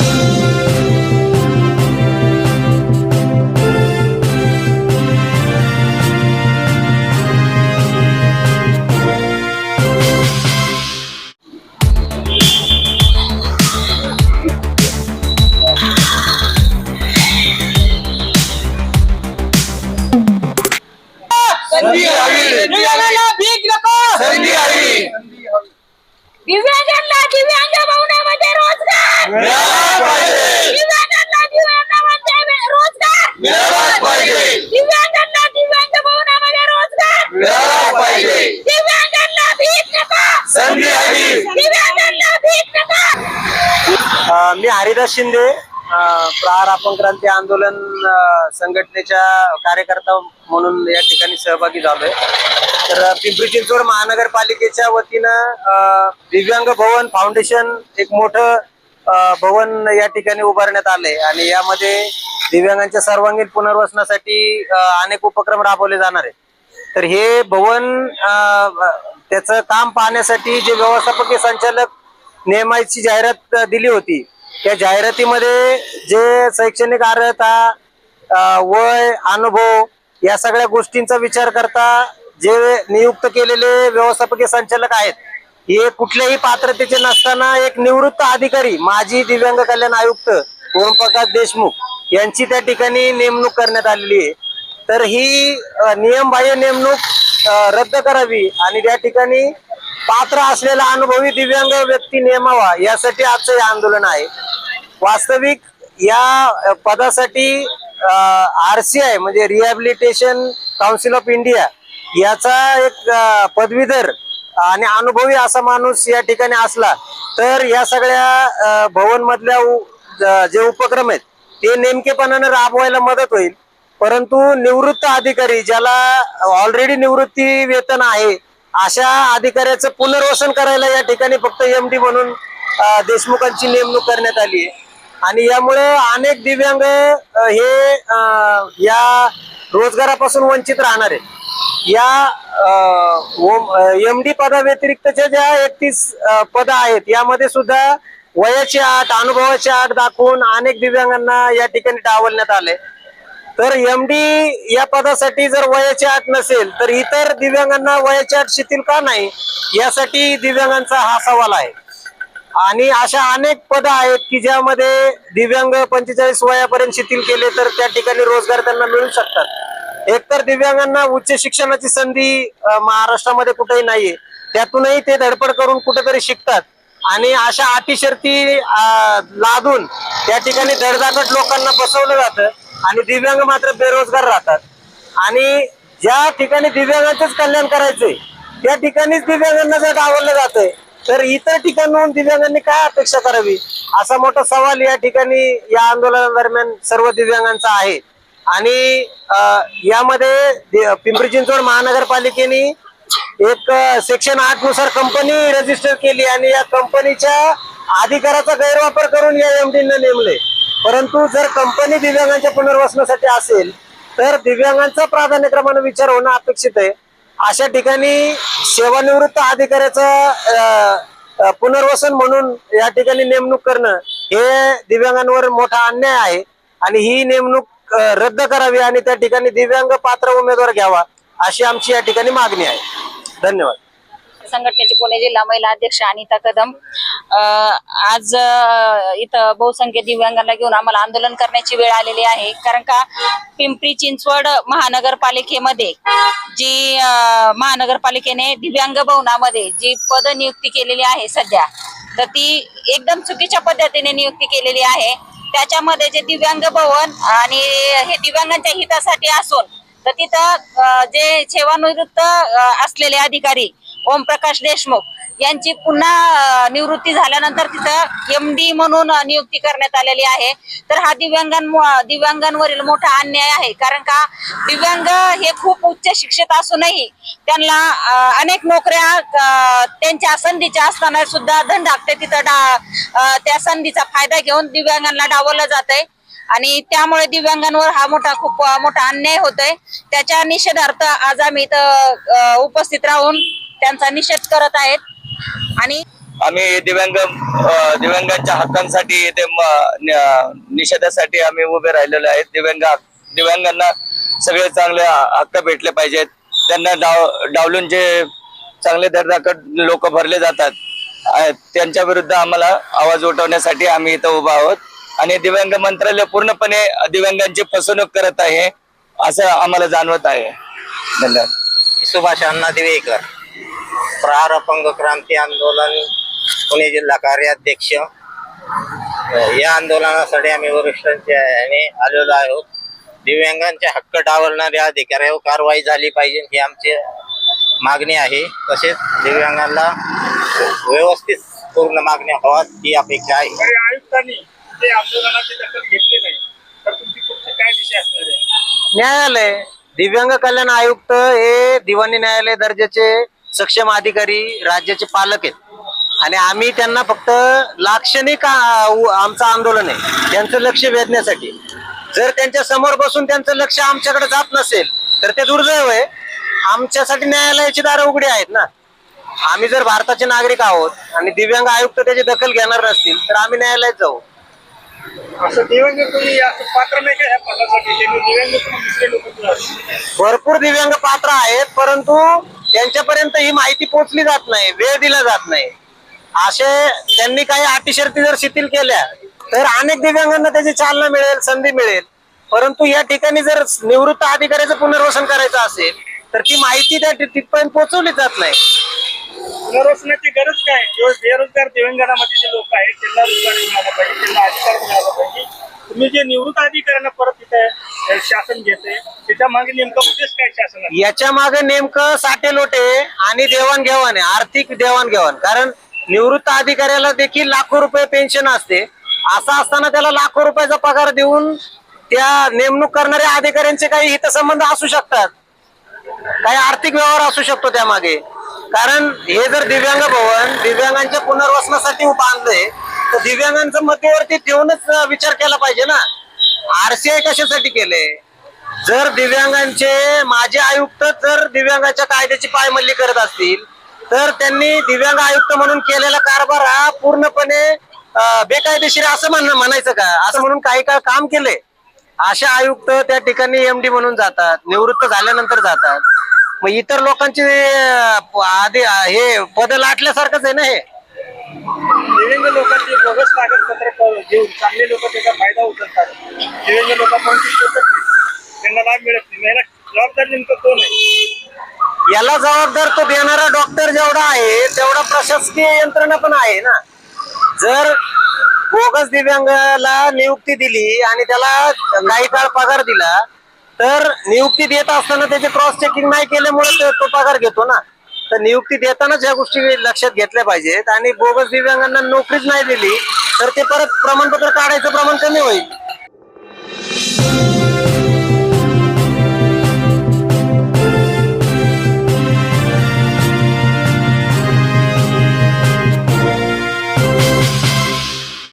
嗯。मिळालाच पाहिजे. दिव्यांगांना दिव्यांग भवनामध्ये रोजगार. मिळालाच पाहिजे. दिव्यांगांना भीक नको. संधी हवी. दिव्यांगांना भीक नको. मी हरिदास शिंदे. प्रहार आपण क्रांती आंदोलन संघटनेच्या कार्यकर्ता म्हणून या ठिकाणी सहभागी झालोय. तर पिंपरी चिंचवड महानगरपालिकेच्या वतीनं दिव्यांग भवन फाउंडेशन एक मोठं भवन या ठिकाणी उभारण्यात आलंय आणि यामध्ये दिव्यांगांच्या सर्वांगीण पुनर्वसनासाठी अनेक उपक्रम राबवले जाणार आहेत. तर हे भवन त्याचं काम पाहण्यासाठी जे व्यवस्थापकीय संचालक नेमायची जाहिरात दिली होती त्या जाहिरातीमध्ये जे शैक्षणिक अर्हता वय अनुभव या सगळ्या गोष्टींचा विचार करता जे नियुक्त केलेले व्यवस्थापकीय संचालक आहेत हे कुठल्याही पात्रतेचे नसताना एक निवृत्त अधिकारी माजी दिव्यांग कल्याण आयुक्त ओमप्रकाश देशमुख यांची त्या ठिकाणी नेमणूक करण्यात आलेली आहे. तर ही नियमबाह्य नेमणूक रद्द करावी आणि त्या ठिकाणी पात्र असलेला अनुभवी दिव्यांग व्यक्ती नेमावा यासाठी आजचं हे आंदोलन आहे. वास्तविक या पदासाठी आर सी आय म्हणजे रिहॅबिलिटेशन काउन्सिल ऑफ इंडिया याचा एक पदवीधर आणि अनुभवी असा माणूस या ठिकाणी असला तर या सगळ्या भवन मधल्या जे उपक्रम आहेत ते नेमकेपणाने राबवायला मदत होईल. परंतु निवृत्त अधिकारी ज्याला ऑलरेडी निवृत्ती वेतन आहे अशा अधिकाऱ्याचं पुनर्वसन करायला या ठिकाणी फक्त एम डी म्हणून देशमुखांची नेमणूक करण्यात आली आहे. आणि यामुळे अनेक दिव्यांग हे या रोजगारापासून वंचित राहणार आहेत. या एम डी पदाव्यतिरिक्तच्या ज्या एकतीस पद आहेत यामध्ये सुद्धा वयाची आठ अनुभवाची आठ दाखवून अनेक दिव्यांगांना या ठिकाणी डावलण्यात आले तर एम डी या पदासाठी जर वयाची आठ नसेल तर इतर दिव्यांगांना वयाची आठ शिथिल का नाही यासाठी दिव्यांगांचा हा सवाल आहे. आणि अशा अनेक पद आहेत की ज्यामध्ये दिव्यांग पंचेचाळीस वयापर्यंत शिथिल केले तर त्या ठिकाणी रोजगार त्यांना मिळू शकतात. एकतर दिव्यांगांना उच्च शिक्षणाची संधी महाराष्ट्रामध्ये कुठेही नाहीये. त्यातूनही ते धडपड करून कुठेतरी शिकतात. आणि अशा अटी शर्ती लादून त्या ठिकाणी धडधाकट लोकांना बसवलं जातं आणि दिव्यांग मात्र बेरोजगार राहतात. आणि ज्या ठिकाणी दिव्यांगांचंच कल्याण करायचंय त्या ठिकाणीच दिव्यांगांना जर डावललं जातंय तर इतर ठिकाणून दिव्यांगांनी काय अपेक्षा करावी? असा मोठा सवाल या ठिकाणी या आंदोलनादरम्यान सर्व दिव्यांगांचा आहे. आणि यामध्ये पिंपरी चिंचवड महानगरपालिकेने एक सेक्शन आठनुसार कंपनी रजिस्टर केली आणि या कंपनीच्या अधिकाराचा गैरवापर करून या एमडीनं नेमले. परंतु जर कंपनी दिव्यांगांच्या पुनर्वसनासाठी असेल तर दिव्यांगांचा प्राधान्यक्रमाने विचार होणं अपेक्षित आहे. अशा ठिकाणी सेवानिवृत्त अधिकाऱ्याचं अ, पुनर्वसन म्हणून या ठिकाणी नेमणूक करणं हे दिव्यांगांवर मोठा अन्याय आहे. आणि ही नेमणूक रद्द करावी आणि त्या ठिकाणी दिव्यांग पात्र उमेदवार घ्यावा अशी आमची या ठिकाणी मागणी आहे. धन्यवाद. संघटनेचे पुणे जिल्हा महिला अध्यक्ष अनिता कदम आज इथं बहुसंख्य दिव्यांगांना घेऊन आम्हाला आंदोलन करण्याची वेळ आलेली आहे. कारण का पिंपरी चिंचवड महानगरपालिकेमध्ये जी महानगरपालिकेने दिव्यांग भवनामध्ये जी पद नियुक्ती केलेली आहे सध्या तर ती एकदम चुकीच्या पद्धतीने नियुक्ती केलेली आहे. त्याच्यामध्ये जे दिव्यांग भवन आणि हे दिव्यांगांच्या हितासाठी असून तर तिथं जे सेवानिवृत्त असलेले अधिकारी ओमप्रकाश देशमुख यांची पुन्हा निवृत्ती झाल्यानंतर तिथं एम डी म्हणून नियुक्ती करण्यात आलेली आहे. तर हा दिव्यांगां दिव्यांगांवरील मोठा अन्याय आहे. कारण का दिव्यांग हे खूप उच्च शिक्षित असूनही त्यांना अनेक नोकऱ्या त्यांच्या संधीच्या असताना सुद्धा धन धाकते तिथं डा त्या संधीचा फायदा घेऊन दिव्यांगांना डावलं जात आहे आणि त्यामुळे दिव्यांगांवर हा मोठा खूप मोठा अन्याय होतोय. त्याच्या निषेधार्थ आज आम्ही इथं उपस्थित राहून त्यांचा निषेध करत आहेत. आणि आम्ही दिव्यांग दिव्यांगांच्या हक्कांसाठी इथे निषेधासाठी आम्ही उभे राहिलेलो आहेत. दिव्यांग दिव्यांगांना सगळे चांगले हक्क भेटले पाहिजेत. त्यांना डाव डावलून जे चांगले दर्जाकड लोक भरले जातात त्यांच्या विरुद्ध आम्हाला आवाज उठवण्यासाठी आम्ही इथं उभा आहोत. आणि दिव्यांग मंत्रालय पूर्णपणे दिव्यांगांची फसवणूक करत आहे असं आम्हाला जाणवत आहे. धन्यवाद. सुभाष अण्णा दिवेकर प्रहार अपंग क्रांती आंदोलन पुणे जिल्हा कार्याध्यक्ष. या आंदोलनासाठी आम्ही वरिष्ठांच्या याने आलेलो आहोत. दिव्यांगांचे हक्क डावलणाऱ्या अधिकाऱ्यावर हो, कारवाई झाली पाहिजे ही आमची मागणी आहे. तसेच दिव्यांगांना व्यवस्थित पूर्ण मागण्या हव्यात ही अपेक्षा आहे. आयुक्तांनी ते आंदोलनाची दखल घेतली नाही. तर तुमची पुढची काय दिशा असणार आहे? न्यायालय. दिव्यांग कल्याण आयुक्त हे दिवाणी न्यायालय दर्जाचे सक्षम अधिकारी राज्याचे पालक आहेत. आणि आम्ही त्यांना फक्त लाक्षणिक आमचं आंदोलन आहे. त्यांचं लक्ष वेधण्यासाठी. जर त्यांच्यासमोर बसून त्यांचं लक्ष आमच्याकडे जात नसेल तर ते दुर्दैव आहे. आमच्यासाठी न्यायालयाची दारं उघडी आहेत ना. आम्ही जर भारताचे नागरिक आहोत आणि दिव्यांग आयुक्त त्याची दखल घेणार नसतील तर आम्ही न्यायालयात जाऊ. असं दिव्यांग कोणी असं पात्र नाही का ह्या पदासाठी? त्यांनी दिव्यांग दुसरे लोक भरपूर दिव्यांग पात्र आहेत परंतु त्यांच्यापर्यंत ही माहिती पोहोचली जात नाही वेळ दिला जात नाही. असे त्यांनी काही अटीशर्ती जर शिथिल केल्या तर अनेक दिव्यांगांना त्याची चालना मिळेल संधी मिळेल. परंतु या ठिकाणी जर निवृत्त अधिकाऱ्याचं पुनर्वसन करायचं असेल तर ती माहिती त्या तिथपर्यंत पोहोचवली जात नाही. पुनर्वसनाची गरज काय आहे? बेरोजगार तेलंगणामध्ये जे लोक आहेत त्यांना रोजगार मिळाला पाहिजे त्यांना अधिकार मिळाला पाहिजे. तुम्ही जे निवृत्त अधिकाऱ्यांना परत तिथे शासन घेते त्याच्यामागे नेमका उद्देश काय शासन याच्या मागे नेमकं साठे लोटे आणि देवाणघेवाण आहे आर्थिक देवाणघेवाण. कारण निवृत्त अधिकाऱ्याला देखील लाखो रुपये पेन्शन असते. असं असताना त्याला लाखो रुपयाचा पगार देऊन त्या नेमणूक करणाऱ्या अधिकाऱ्यांचे काही हितसंबंध असू शकतात. काही आर्थिक व्यवहार असू शकतो त्यामागे. कारण हे जर दिव्यांग भवन दिव्यांगांच्या पुनर्वसनासाठी बांधलंय तर दिव्यांगांचं मतीवरती ठेवूनच विचार केला पाहिजे ना. आरसीआय कशासाठी केले जर दिव्यांगांचे माझे आयुक्त जर दिव्यांगाच्या कायद्याची पायमल्ली करत असतील तर त्यांनी दिव्यांग आयुक्त म्हणून केलेला कारभार हा पूर्णपणे बेकायदेशीर असं म्हण म्हणायचं का? असं म्हणून काही काळ काम केले अशा आयुक्त त्या ठिकाणी एमडी म्हणून जातात निवृत्त झाल्यानंतर जातात. मग इतर लोकांचे आधी हे पद लाटल्यासारखंच आहे ना हे? दिव्यांग लोकांची बोगस कागदपत्र घेऊन चांगले लोक त्याचा फायदा उचलतात. दिव्यांग लोकांपर्यंत पोहोचत नाही त्यांना लाभ मिळत नाही. याला जबाबदार नेमकं कोण आहे? याला जबाबदार तो देणारा डॉक्टर जेवढा आहे तेवढा प्रशासकीय यंत्रणा पण आहे ना. जर बोगस दिव्यांगाला नियुक्ती दिली आणि त्याला काही काळ पगार दिला तर नियुक्ती देत असताना त्याचे क्रॉस चेकिंग नाही केल्यामुळे तो- पगार घेतो ना. तर नियुक्ती देतानाच ह्या गोष्टी लक्षात घेतल्या पाहिजेत आणि बोगस दिव्यांगांना नोकरीच नाही दिली तर ते परत प्रमाणपत्र काढायचं प्रमाण कमी होईल.